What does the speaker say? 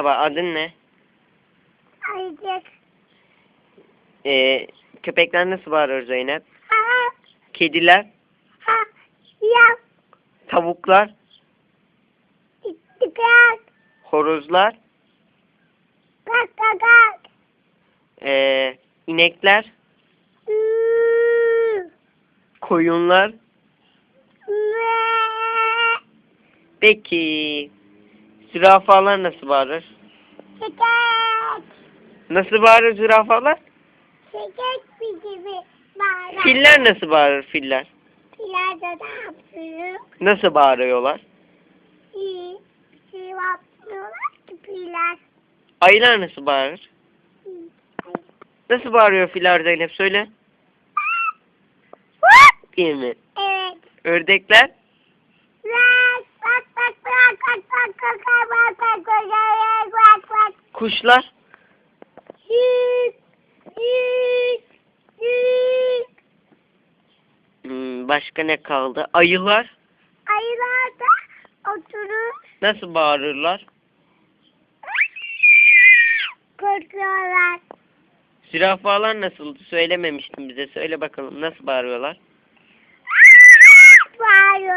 Merhaba, adın ne? Ayıcık. Ee, köpekler nasıl bağırır Zeynep? Ha, Kediler, ha, ya, tavuklar, dikkat, horozlar, kalk, kalk, kalk. ee, inekler, Hmm, koyunlar. Peki, zürafalar nasıl bağırır? Çekek, Nasıl bağırır zürafalar? çekek bir gibi bağıran. Filler nasıl bağırır filler? Filler de ne yapıyor? Nasıl bağırıyorlar? İyi, şey yapmıyorlar ki filler. Ayılar nasıl bağırır? Nasıl bağırıyor filler Zeynep söyle. Değil mi? Evet. Ördekler, kuşlar, hmm, başka ne kaldı? Ayılar Ayılar da oturur, nasıl bağırırlar? korkuyorlar. Zürafalar nasıldı? Söylememiştin bize. Söyle bakalım nasıl bağırıyorlar? Bağırıyor.